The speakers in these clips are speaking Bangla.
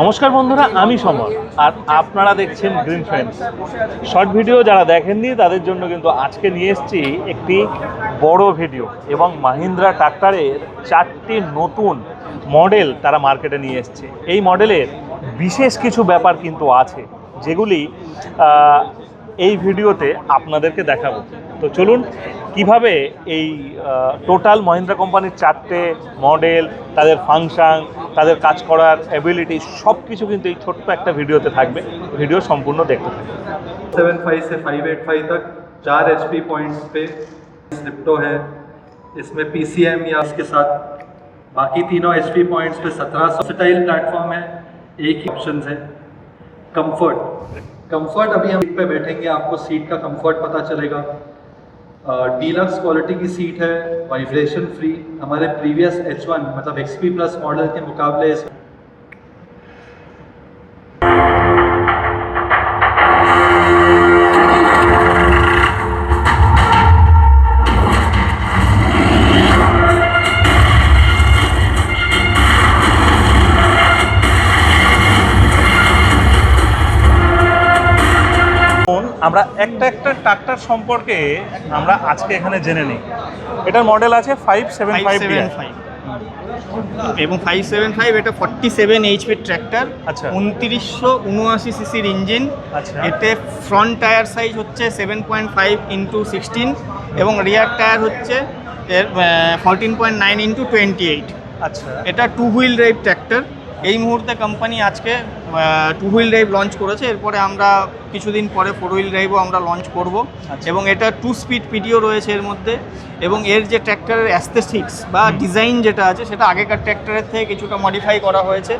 নমস্কার বন্ধুরা, আমি সমর, আর আপনারা দেখছেন গ্রিন ফ্রেন্ডস শর্ট ভিডিও যারা দেখেননি, তাদের জন্য কিন্তু আজকে নিয়ে এসেছি একটি বড় ভিডিও এবং মাহিন্দ্রা ট্রাক্টরের চারটি নতুন মডেল তারা মার্কেটে নিয়ে এসেছে। এই মডেলের বিশেষ কিছু ব্যাপার কিন্তু আছে, যেগুলি এই ভিডিওতে আপনাদেরকে দেখাবো। তো চলুন কিভাবে এই টোটাল মহিন্দ্রা কোম্পানির চারটে মডেল তাদের ফাংশন তাদের কাজ করার অ্যাবিলিটি সব কিছু কিন্তু এই ছোট্ট একটা ভিডিওতে থাকবে ভিডিও সম্পূর্ণ দেখতে থাকবে सेवन फाइव से फाइव एट फाइव तक चार एच पी पॉइंट्स पे स्लिप्टो है इसमें पी सी एम या इसके साथ बाकी तीनों एच पी पॉइंट्स पे सत्रह सौ स्टाइल प्लेटफॉर्म है एक ही ऑप्शन है कंफर्ट कंफर्ट अभी हम सीट पे बैठेंगे आपको सीट का कंफर्ट पता चलेगा डीलक्स क्वालिटी की सीट है वाइब्रेशन फ्री हमारे प्रीवियस एच वन मतलब एक्सपी प्लस मॉडल के मुकाबले আমরা একটা একটা ট্রাক্টর সম্পর্কে আমরা আজকে এখানে জেনে নিই। এটার মডেল আছে ফাইভ সেভেন ফাইভ এবং ফাইভ সেভেন ফাইভ এটা ফর্টি সেভেন এইচপি ট্র্যাক্টর আচ্ছা। উনত্রিশশো উনআশি সিসির ইঞ্জিন আচ্ছা। এতে ফ্রন্ট টায়ার সাইজ হচ্ছে seven point five into sixteen এবং রিয়ার টায়ার হচ্ছে এর fourteen point nine into twenty eight আচ্ছা। এটা টু হুইল ড্রাইভ ট্র্যাক্টর এই মুহূর্তে কোম্পানি আজকে টু হুইল ড্রাইভ লঞ্চ করেছে। এরপরে আমরা কিছুদিন পরে ফোর হুইল ড্রাইভও আমরা লঞ্চ করব। আচ্ছা। এবং এটা টু স্পিড পিডিও রয়েছে এর মধ্যে। এবং এর যে ট্র্যাক্টরের অ্যাস্থেটিক্স বা ডিজাইন যেটা আছে সেটা আগেকার ট্র্যাক্টরের থেকে কিছুটা মডিফাই করা হয়েছে।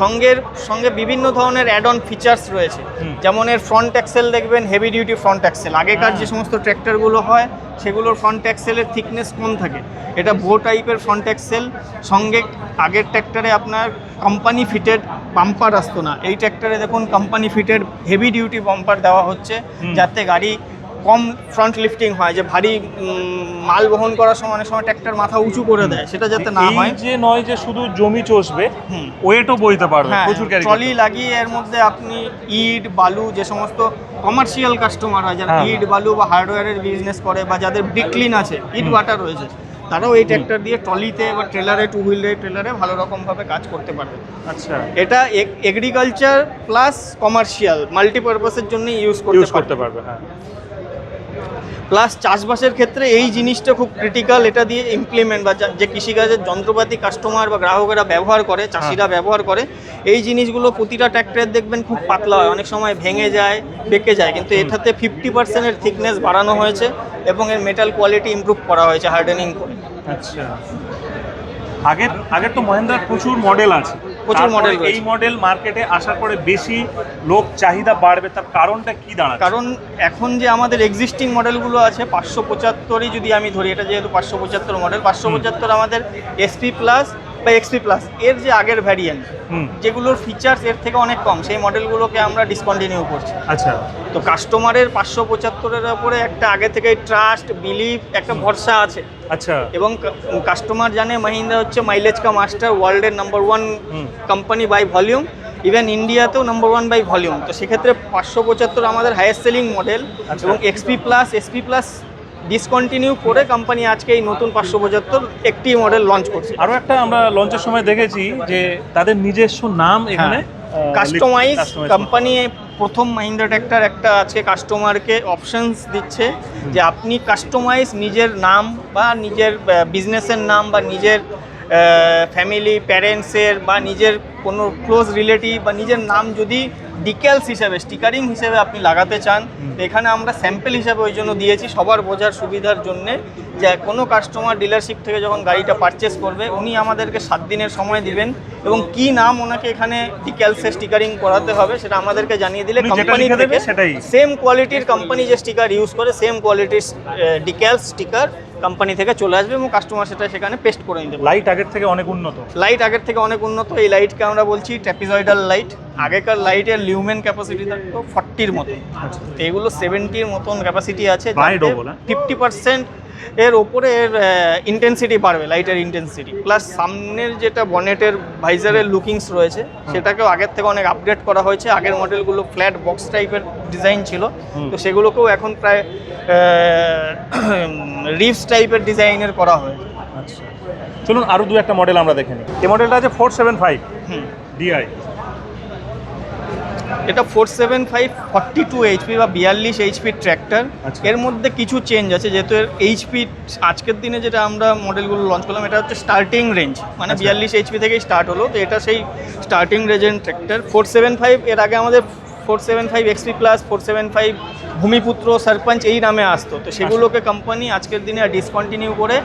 সঙ্গের সঙ্গে বিভিন্ন ধরনের অ্যাড অন ফিচার্স রয়েছে যেমন এর ফ্রন্ট অ্যাক্সেল দেখবেন হেভি ডিউটি ফ্রন্ট অ্যাক্সেল আগেকার যে সমস্ত ট্র্যাক্টরগুলো হয় সেগুলোর ফ্রন্ট অ্যাক্সেলের থিকনেস কম থাকে। এটা বো টাইপের ফ্রন্ট অ্যাক্সেল সঙ্গে আগের ট্র্যাক্টরে আপনার কোম্পানি ফিটেড পাম্পার আসতো না। এই ট্র্যাক্টরে দেখুন company fitted heavy duty bumper দেওয়া হচ্ছে যাতে গাড়ি কম ফ্রন্ট লিফটিং হয় যে ভারী মাল বহন করার সময় অনেক সময় ট্র্যাক্টর মাথা উঁচু করে দেয় সেটা যাতে না হয়। যে নয় যে শুধু জমি চষবে। ওয়েটও বইতে পারবে হ্যাঁ প্রচুর ট্রলি লাগিয়ে এর মধ্যে আপনি ইট বালু যে সমস্ত কমার্শিয়াল কাস্টমার হয় যারা হ্যাঁ। ইট বালু বা হার্ডওয়্যারের বিজনেস করে বা যাদের ব্রিকলিন আছে ইট ওয়াটার রয়েছে তারাও এই ট্র্যাক্টর দিয়ে ট্রলিতে বা ট্রেলারে টু হুইলার ট্রেলারে ভালো রকমভাবে কাজ করতে পারবে। আচ্ছা। এটা এগ্রিকালচার প্লাস কমার্শিয়াল মাল্টিপারপাসের জন্য ইউজ করতে ইউজ করতে পারবে হ্যাঁ। প্লাস চাষবাসের ক্ষেত্রে এই জিনিসটা খুব ক্রিটিক্যাল এটা দিয়ে ইমপ্লিমেন্ট বা যে কৃষিকাজের যন্ত্রপাতি কাস্টমার বা গ্রাহকেরা ব্যবহার করে চাষিরা ব্যবহার করে এই জিনিসগুলো প্রতিটা ট্র্যাক্টরের দেখবেন খুব পাতলা হয়। অনেক সময় ভেঙে যায় বেঁকে যায় কিন্তু এটাতে ফিফটি পার্সেন্টের থিকনেস বাড়ানো হয়েছে এবং এর মেটাল কোয়ালিটি ইমপ্রুভ করা হয়েছে হার্ডেনিং করে। আচ্ছা। আগের আগের তো মহেন্দ্রার প্রচুর মডেল আছে। প্রচুর মডেল এই মডেল মার্কেটে আসার পরে বেশি লোক চাহিদা বাড়বে তার কারণটা কি দাঁড়ায় কারণ এখন যে আমাদের এক্সিস্টিং মডেলগুলো আছে পাঁচশো পঁচাত্তরই যদি আমি ধরি এটা যেহেতু পাঁচশো পঁচাত্তর মডেল পাঁচশো পঁচাত্তর আমাদের এসপি প্লাস বা এক্সপি প্লাস এর যে আগের ভ্যারিয়েন্ট যেগুলোর ফিচার্স এর থেকে অনেক কম সেই মডেলগুলোকে আমরা ডিসকন্টিনিউ করছি। আচ্ছা। তো কাস্টমারের পাঁচশো পঁচাত্তরের ওপরে একটা আগে থেকে ট্রাস্ট বিলিভ একটা ভরসা আছে। আচ্ছা। এবং কাস্টমার জানে মাহিন্দ্রা হচ্ছে মাইলেজ কা মাস্টার ওয়ার্ল্ডের number one company by volume even ইন্ডিয়াতেও number one by volume তো সেক্ষেত্রে পাঁচশো পঁচাত্তর আমাদের হাইয়েস্ট সেলিং মডেল। এবং XP plus SP plus discontinue করে কোম্পানি আজকে এই নতুন পাঁচশো পঁচাত্তর একটি মডেল লঞ্চ করছে। আরও একটা আমরা লঞ্চের সময় দেখেছি যে তাদের নিজস্ব নাম এখানে কাস্টমাইজ কোম্পানি প্রথম মাহিন্দ্রা ট্র্যাক্টর একটা আছে কাস্টমারকে অপশনস দিচ্ছে যে আপনি কাস্টমাইজ নিজের নাম বা নিজের বিজনেসের নাম বা নিজের ফ্যামিলি প্যারেন্টসের বা নিজের কোনো ক্লোজ রিলেটিভ বা নিজের নাম যদি ডিকেলস হিসেবে স্টিকারিং হিসেবে আপনি লাগাতে চান এখানে আমরা স্যাম্পেল হিসেবে ওই জন্য দিয়েছি সবার বোঝার সুবিধার জন্যে যে কোনো কাস্টমার ডিলারশিপ থেকে যখন গাড়িটা পারচেস করবে উনি আমাদেরকে সাত দিনের সময় দিবেন এবং কি নাম ওনাকে এখানে ডিকেলসে স্টিকারিং করাতে হবে সেটা আমাদেরকে জানিয়ে দিলে কোম্পানি দেবে থেকে সেটাই। সেম কোয়ালিটির কোম্পানি যে স্টিকার ইউজ করে সেম কোয়ালিটির ডিকেলস স্টিকার কোম্পানি থেকে চলে আসবে এবং কাস্টমার সেটা সেখানে পেস্ট করে নিতে লাইট আগের থেকে অনেক উন্নত। লাইট আগের থেকে অনেক উন্নত। এই লাইটকে আমরা বলছি ট্র্যাপিজয়েডাল লাইট আগেকার লাইটের লিউমেন ক্যাপাসিটি থাকতো ফর্টির মতো। আচ্ছা। এগুলো সেভেন্টির মতন ক্যাপাসিটি আছে হ্যাঁ? ফিফটি পার্সেন্ট এর ওপরে এর ইন্টেন্সিটি বাড়বে লাইটের ইন্টেন্সিটি প্লাস সামনের যেটা বনেটের ভাইজারের লুকিংস রয়েছে সেটাকেও আগের থেকে অনেক আপডেট করা হয়েছে। আগের মডেলগুলো ফ্ল্যাট বক্স টাইপের ডিজাইন ছিল। তো সেগুলোকেও এখন প্রায় রিভস টাইপের ডিজাইনের করা হয়েছে। আচ্ছা। চলুন আরও দু একটা মডেল আমরা দেখে নিই। এই মডেলটা আছে ফোর সেভেন ফাইভ ডিআই এটা four seven five forty two HP বা বিয়াল্লিশ এইচপি ট্র্যাক্টর আচ্ছা। এর মধ্যে কিছু চেঞ্জ আছে যেহেতু এর এইচপি আজকের দিনে যেটা আমরা মডেলগুলো লঞ্চ করলাম এটা হচ্ছে স্টার্টিং রেঞ্জ মানে আচ্ছা। বিয়াল্লিশ এইচপি থেকেই স্টার্ট হলো তো এটা সেই স্টার্টিং রেঞ্জের ট্র্যাক্টর ফোর সেভেন ফাইভ এর আগে আমাদের four seven five XP plus four seven five Bhoomiputra Sarpanch এই নামে আসতো। তো সেগুলোকে কোম্পানি আজকের দিনে ডিসকন্টিনিউ করে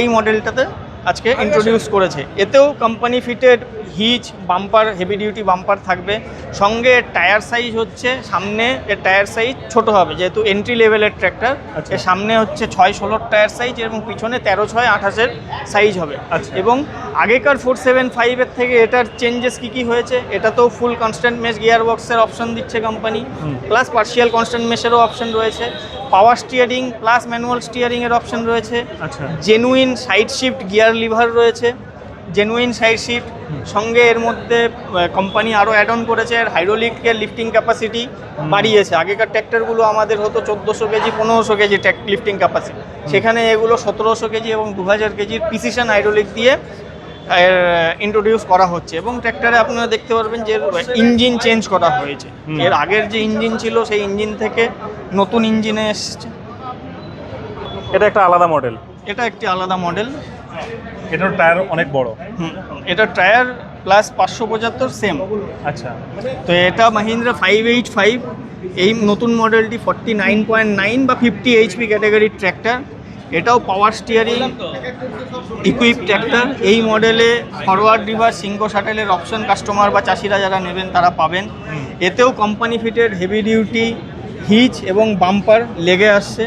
এই মডেলটাতে আজকে ইন্ট্রোডিউস করেছে। এতেও company fitted hitch bumper heavy duty bumper থাকবে। সঙ্গে টায়ার সাইজ হচ্ছে সামনে এর টায়ার সাইজ ছোট হবে যেহেতু এন্ট্রি লেভেলের ট্র্যাক্টর। এর সামনে হচ্ছে ছয় ষোলোর টায়ার সাইজ এবং পিছনে তেরো ছয় আঠাশের সাইজ হবে। আচ্ছা। এবং আগেকার ফোর সেভেন ফাইভের থেকে এটার চেঞ্জেস কী কী হয়েছে এটাতেও ফুল কনস্ট্যান্ট মেশ গিয়ার বক্সের অপশন দিচ্ছে কোম্পানি প্লাস পার্সিয়াল কনস্ট্যান্ট মেশেরও অপশন রয়েছে। পাওয়ার স্টিয়ারিং প্লাস ম্যানুয়াল স্টিয়ারিংয়ের অপশন রয়েছে। আচ্ছা। Genuine side shift gear lever রয়েছে। জেনুইন সাইড শিফট সঙ্গে এর মধ্যে কোম্পানি আরও অ্যাড অন করেছে হাইড্রোলিকের লিফটিং ক্যাপাসিটি বাড়িয়েছে। আগেকার ট্র্যাক্টরগুলো আমাদের হতো চোদ্দোশো কেজি পনেরোশো কেজি লিফটিং ক্যাপাসিটি সেখানে এগুলো সতেরোশো কেজি এবং দু হাজার কেজির প্রিসিশন হাইড্রোলিক দিয়ে ইন্ট্রোডিউস করা হচ্ছে এবং ট্র্যাক্টরে আপনারা দেখতে পারবেন যে ইঞ্জিন চেঞ্জ করা হয়েছে। এর আগের যে ইঞ্জিন ছিল সেই ইঞ্জিন থেকে নতুন ইঞ্জিনে এসছে। এটা একটা আলাদা মডেল এটা একটি আলাদা মডেল এটার টায়ার অনেক বড়। হুম, এটা টায়ার প্লাস পাঁচশো পঁচাত্তর সেম আচ্ছা। তো এটা মাহিন্দ্রা ফাইভ এইট ফাইভ এই নতুন মডেলটি ফর্টি নাইন পয়েন্ট নাইন বা ফিফটি এইচপি ক্যাটাগরির ট্র্যাক্টর এটাও পাওয়ার স্টিয়ারিং ইকুইপ ট্র্যাক্টর এই মডেলে ফরওয়ার্ড রিভার সিঙ্গো শাটেলের অপশন কাস্টমার বা চাষিরা যারা নেবেন তারা পাবেন। এতেও কোম্পানি ফিটের হেভি ডিউটি হিচ এবং বাম্পার লেগে আসছে।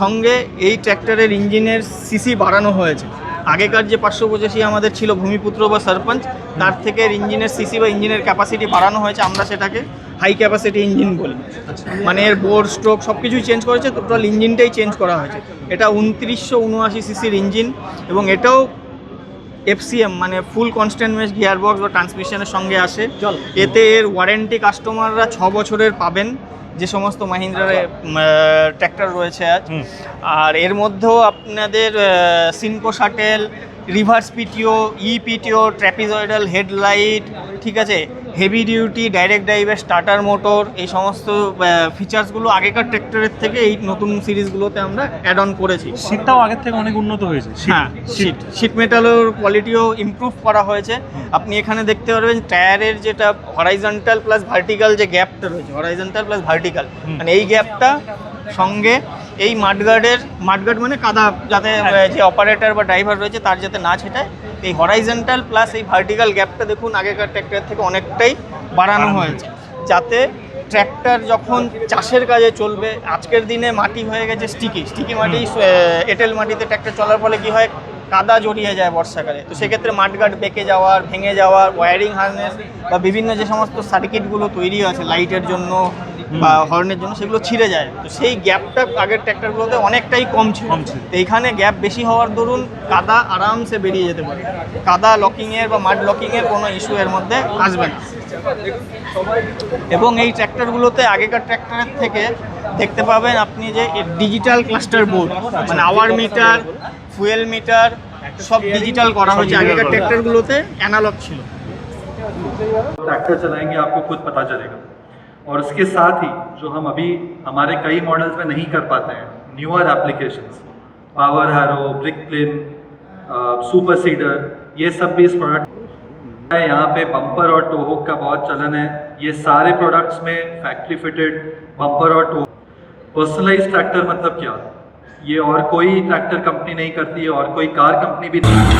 সঙ্গে এই ট্র্যাক্টরের ইঞ্জিনের সিসি বাড়ানো হয়েছে। আগেকার যে পাঁচশো পঁচাশি আমাদের ছিল ভূমিপুত্র বা সরপঞ্চ তার থেকে ইঞ্জিনের সিসি বা ইঞ্জিনের ক্যাপাসিটি বাড়ানো হয়েছে আমরা সেটাকে হাই ক্যাপাসিটি ইঞ্জিন বলি। মানে এর বোর্ড স্ট্রোক সব কিছুই চেঞ্জ করেছে টোটাল ইঞ্জিনটাই চেঞ্জ করা হয়েছে। এটা উনত্রিশশো উনআশি সিসির ইঞ্জিন এবং এটাও এফসিএম মানে full constant mesh gear box বা ট্রান্সমিশনের সঙ্গে আসে। এতে এর ওয়ারেন্টি কাস্টমাররা ছ বছরের পাবেন। যে সমস্ত মাহিন্দ্রার ট্র্যাক্টর রয়েছে আজ। আর এর মধ্যেও আপনাদের সিনকো শাটেল রিভার্স পিটিও ই পিটিও ট্র্যাপিজয়েডাল হেডলাইট ঠিক আছে? হেভি ডিউটি ডাইরেক্ট ড্রাইভের স্টার্টার মোটর এই সমস্ত ফিচার্সগুলো আগেকার ট্র্যাক্টরের থেকে এই নতুন সিরিজগুলোতে আমরা অ্যাড অন করেছি। সিটটাও আগের থেকে অনেক উন্নত হয়েছে। হ্যাঁ শীট শীট মেটালের কোয়ালিটিও ইমপ্রুভ করা হয়েছে। আপনি এখানে দেখতে পারবেন টায়ারের যেটা হরাইজন্টাল প্লাস ভার্টিক্যাল যে গ্যাপটা রয়েছে হরাইজন্টাল প্লাস ভার্টিক্যাল মানে এই গ্যাপটা সঙ্গে এই মাডগার্ডের মাডগার্ড মানে কাদা যাতে যে অপারেটর বা ড্রাইভার রয়েছে তার যাতে না ছেটায়। এই হরাইজেন্টাল প্লাস এই ভার্টিক্যাল গ্যাপটা দেখুন আগেকার ট্র্যাক্টর থেকে অনেকটাই বাড়ানো হয়েছে। যাতে ট্র্যাক্টর যখন চাষের কাজে চলবে আজকের দিনে মাটি হয়ে গেছে স্টিকি স্টিকি মাটি এঁটেল মাটিতে ট্র্যাক্টর চলার ফলে কি হয়? কাদা জড়িয়ে যায় বর্ষাকালে। তো সেক্ষেত্রে মাঠঘাট বেঁকে যাওয়ার ভেঙে যাওয়ার ওয়্যারিং হার্নেস বা বিভিন্ন যে সমস্ত সার্কিটগুলো তৈরি আছে লাইটের জন্য বা হর্নের জন্য সেগুলো ছিঁড়ে যায় তো সেই গ্যাপটা আগের ট্র্যাক্টরগুলোতে অনেকটাই কম ছিল কম ছিল। তো এইখানে গ্যাপ বেশি হওয়ার দরুন কাদা আরামসে বেরিয়ে যেতে পারে কাদা লকিংয়ের বা মাড লকিংয়ের কোনো ইস্যু এর মধ্যে আসবে না এবং এই ট্র্যাক্টরগুলোতে আগেকার ট্র্যাক্টরের থেকে দেখতে পাবেন আপনি যে ডিজিটাল ক্লাস্টার বোর্ড মানে আওয়ার মিটার ফুয়েল মিটার সব ডিজিটাল করা হয়েছে digital আগেকার করা। ট্র্যাক্টরগুলোতে অ্যানালগ ছিল ट्रैक्टर चलाएंगे आपको खुद पता चलेगा और उसके साथ ही जो हम अभी हमारे कई मॉडल्स में नहीं कर पाते हैं newer applications power harrow brick plane super seeder ये सब भी इस प्रोडक्ट है। यहाँ पे बम्पर और टोहोक का बहुत चलन है। ये सारे प्रोडक्ट्स में फैक्ट्री फिटेड बम्पर और टो पर्सनलाइज ट्रैक्टर मतलब क्या? ये और कोई ट्रैक्टर कंपनी नहीं करती है, और कोई कार कंपनी भी नहीं